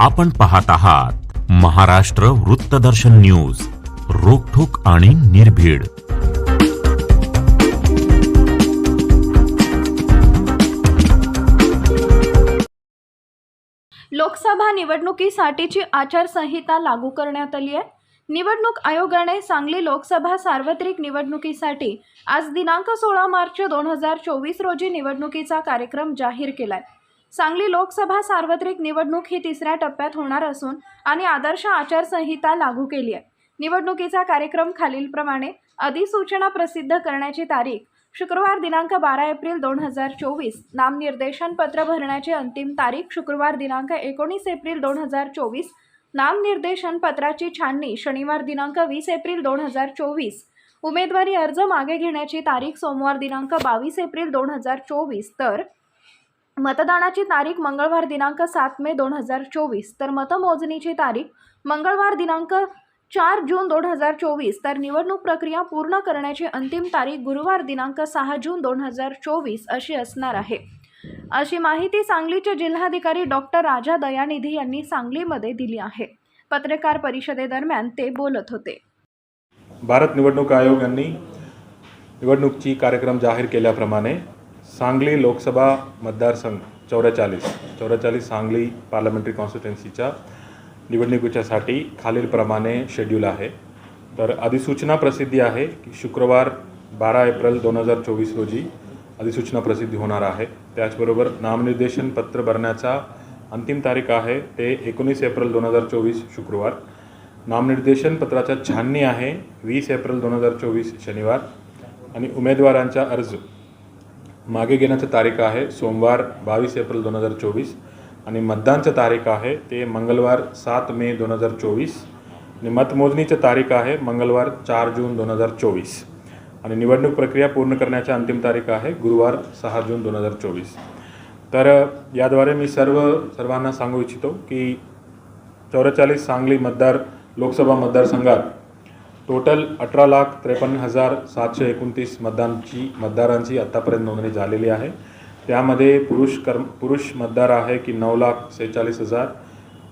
आपण पाहत आहात महाराष्ट्र वृत्तदर्शन न्यूज रोखोक आणि निर्भीड. लोकसभा निवडणुकीसाठीची आचारसंहिता लागू करण्यात आली आहे. निवडणूक आयोगाने सांगली लोकसभा सार्वत्रिक निवडणुकीसाठी आज दिनांक सोळा मार्च दोन हजार चोवीस रोजी निवडणुकीचा कार्यक्रम जाहीर केलाय. सांगली लोकसभा सार्वत्रिक निवडणूक ही तिसऱ्या टप्प्यात होणार असून आणि आदर्श आचारसंहिता लागू केली आहे. निवडणुकीचा कार्यक्रम खालीलप्रमाणे अधिसूचना प्रसिद्ध करण्याची तारीख शुक्रवार दिनांक बारा एप्रिल दोन हजार चोवीस नामनिर्देशन पत्र भरण्याची अंतिम तारीख शुक्रवार दिनांक एकोणीस एप्रिल दोन हजार चोवीस नामनिर्देशन पत्राची छाननी शनिवार दिनांक वीस एप्रिल दोन हजार चोवीस उमेदवारी अर्ज मागे घेण्याची तारीख सोमवार दिनांक बावीस एप्रिल दोन हजार चोवीस तर मतदानाची तारीख मंगळवार दिनांक सात मे दोन हजार चोवीस. तर मतमोजणीची तारीख मंगळवार दिनांक चार जून दोन हजार चोवीस. तर निवडणूक प्रक्रिया पूर्ण करण्याची अंतिम तारीख गुरुवार दिनांक सहा जून दोन हजार चोवीस अशी असणार आहे. अशी माहिती सांगलीचे जिल्हाधिकारी डॉक्टर राजा दयानिधी यांनी सांगलीमध्ये दिली आहे. पत्रकार परिषदेदरम्यान ते बोलत होते. भारत निवडणूक आयोग यांनी निवडणूकची कार्यक्रम जाहीर केल्याप्रमाणे सांगली लोकसभा मतदारसंघ चौवेचाळीस चौवेचाळीस सांगली पार्लमेंटरी कॉन्स्टिट्युन्सीच्या निवडणुकीच्यासाठी खालीलप्रमाणे शेड्यूल आहे. तर अधिसूचना प्रसिद्धी आहे की शुक्रवार बारा एप्रिल दोन हजार चोवीस रोजी अधिसूचना प्रसिद्धी होणार आहे. त्याचबरोबर नामनिर्देशन पत्र भरण्याचा अंतिम तारीख आहे ते एकोणीस एप्रिल दोन हजार चोवीस शुक्रवार. नामनिर्देशन पत्राच्या छाननी आहे वीस एप्रिल दोन हजार चोवीस शनिवार. आणि उमेदवारांचा अर्ज मागे घेण्याची तारीख आहे सोमवार बावीस एप्रिल दोन हजार चोवीस आणि मतदानचं तारीख आहे ते मंगळवार सात मे दोन हजार चोवीस आणि मतमोजणीचं तारीख आहे मंगळवार चार जून दोन हजार चोवीस. आणि निवडणूक प्रक्रिया पूर्ण करण्याची अंतिम तारीख आहे गुरुवार सहा जून दोन हजार चोवीस. तर याद्वारे मी सर्व सर्वांना सांगू इच्छितो की चौवेचाळीस सांगली मतदार लोकसभा मतदारसंघात टोटल अठरा लाख त्रेपन्न हजार सातशे एकोणतीस मतदानची मतदारांची आत्तापर्यंत नोंदणी झालेली आहे. त्यामध्ये पुरुष कर्म पुरुष मतदार आहे की नऊ लाख सेहेचाळीस हजार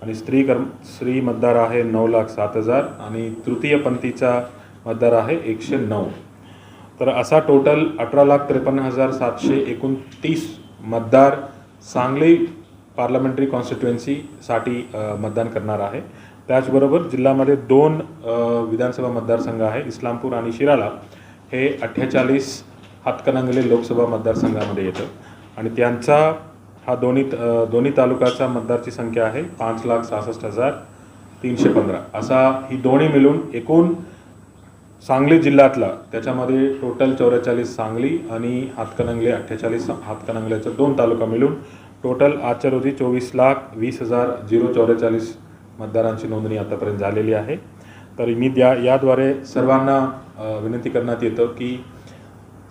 आणि स्त्री कर्म स्त्री मतदार आहे नऊ लाख सात हजार आणि तृतीय पंथीचा मतदार आहे एकशे नऊ. तर असा टोटल अठरा लाख त्रेपन्न हजार सातशे एकोणतीस मतदार सांगली पार्लमेंटरी कॉन्स्टिट्युएन्सीसाठी मतदान करणार आहे. त्याचबरोबर जिल्ह्यामध्ये दोन विधानसभा मतदारसंघ आहे इस्लामपूर आणि शिराला. हे अठ्ठेचाळीस हातकणंगले लोकसभा मतदारसंघामध्ये येतं. आणि त्यांचा हा दोन्ही दोन्ही तालुक्याचा मतदारची संख्या आहे पाच लाख सहासष्ट हजार तीनशे पंधरा. असा ही दोन्ही मिळून एकूण सांगली जिल्ह्यातला त्याच्यामध्ये टोटल चौवेचाळीस सांगली आणि हातकणंगले अठ्ठेचाळीस हातकणंगलेचा दोन तालुका मिळून टोटल आजच्या रोजी चोवीस लाख वीस हजार झिरो चौवेचाळीस मतदारांची नोंदणी आतापर्यंत झालेली आहे. तर मी त्या याद्वारे सर्वांना विनंती करण्यात येतं की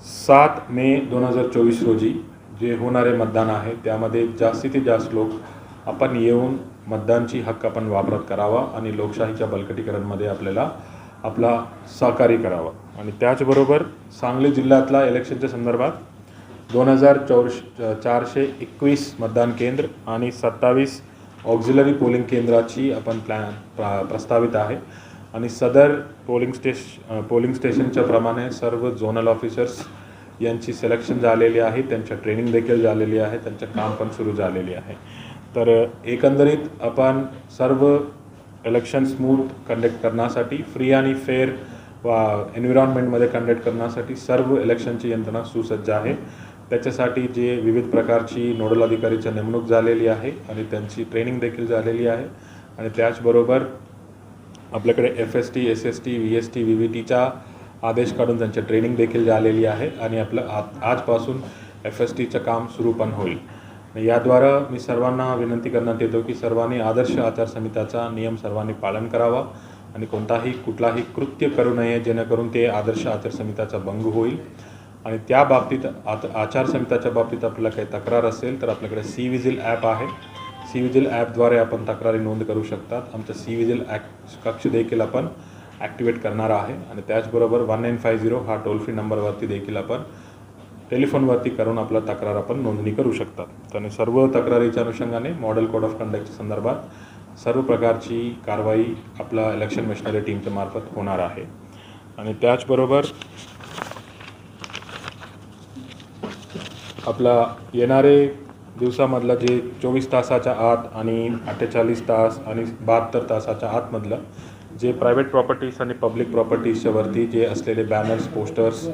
सात मे दोन हजार चोवीस रोजी जे होणारे मतदान आहे त्यामध्ये जास्तीत जास्त लोक आपण येऊन मतदानची हक्क आपण वापरात करावा आणि लोकशाहीच्या बळकटीकरणमध्ये आपल्याला आपला सहकार्य करावा. आणि त्याचबरोबर सांगली जिल्ह्यातला इलेक्शनच्या संदर्भात दोन हजार चौरश चारशे एकवीस मतदान केंद्र आणि सत्तावीस ऑक्झिलरी पोलिंग केंद्राची आपण प्लॅन प्रा प्रस्तावित आहे. आणि सदर पोलिंग स्टेश पोलिंग स्टेशनच्या प्रमाणे सर्व झोनल ऑफिसर्स यांची सिलेक्शन झालेली आहे. त्यांच्या ट्रेनिंग देखील झालेली आहे. त्यांचं काम पण सुरू झालेली आहे. तर एकंदरीत आपण सर्व इलेक्शन स्मूथ कंडक्ट करण्यासाठी फ्री आणि फेअर वा एन्व्हिरॉन्मेंटमध्ये कंडक्ट करण्यासाठी सर्व इलेक्शनची यंत्रणा सुसज्ज आहे. त्याच्यासाठी जे विविध प्रकारची नोडल अधिकारीची नेमणूक झालेली आहे आणि त्यांची ट्रेनिंग देखील झालेली आहे. आणि त्याचबरोबर आपल्याकडे F S T S S T V S T V V टीचा आदेश काढून त्यांची ट्रेनिंग देखील झालेली आहे आणि आपलं आ आजपासून एफ एस टीचं काम सुरू पण होईल. याद्वारा मी सर्वांना विनंती करण्यात येतो की सर्वांनी आदर्श आचारसंहिताचा नियम सर्वांनी पालन करावा आणि कोणताही कुठलाही कृत्य करू नये जेणेकरून ते आदर्श आचारसंहिताचा भंग होईल. आणि त्या बाबतीत आत आचारसंहिताच्या बाबतीत आपल्याला काही तक्रार असेल तर आपल्याकडे सी विजिल ॲप आहे. सी विजिल ॲपद्वारे आपण तक्रारी नोंद करू शकतात. आमचं सी विजिल ॲक् कक्ष देखील आपण ॲक्टिवेट करणार आहे. आणि त्याचबरोबर वन नाईन फाय झिरो हा टोल फ्री नंबरवरती देखील आपण टेलिफोनवरती करून आपला तक्रार आपण नोंदणी करू शकतात. आणि सर्व तक्रारीच्या अनुषंगाने मॉडेल कोड ऑफ कंडक्टच्या संदर्भात सर्व प्रकारची कारवाई आपला इलेक्शन मशिनरी टीमच्या मार्फत होणार आहे. आणि त्याचबरोबर आपला येणारे दिवसामधलं जे चोवीस तासाच्या आत आणि अठ्ठेचाळीस तास आणि बहात्तर तासाच्या आतमधलं जे प्रायव्हेट प्रॉपर्टीज आणि पब्लिक प्रॉपर्टीजच्या वरती जे असलेले बॅनर्स पोस्टर्स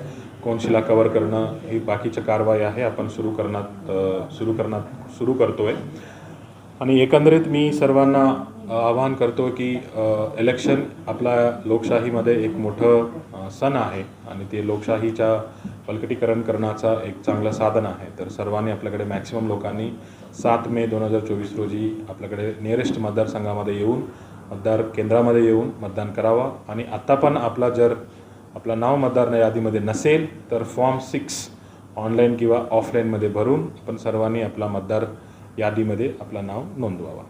कोनशिला कवर करणं ही बाकीच्या कारवाई आहे आपण सुरू करण्यात सुरू करण्यात सुरू करतो आहे आणि एकंदरीत मी सर्वांना आवाहन करतो की इलेक्शन आपल्या लोकशाहीमध्ये एक मोठं सण आहे आणि ते लोकशाहीच्या बलकटीकरण करण्याचा एक चांगलं साधन आहे. तर सर्वांनी आपल्याकडे मॅक्सिमम लोकांनी सात मे दोन हजार चोवीस रोजी आपल्याकडे नियरेस्ट मतदारसंघामध्ये येऊन मतदार केंद्रामध्ये येऊन मतदान करावा. आणि आत्ता पण आपला जर आपलं नाव मतदार यादीमध्ये नसेल तर फॉर्म सिक्स ऑनलाईन किंवा ऑफलाईनमध्ये भरून आपण सर्वांनी आपला मतदार यादीमध्ये आपलं नाव नोंदवावा.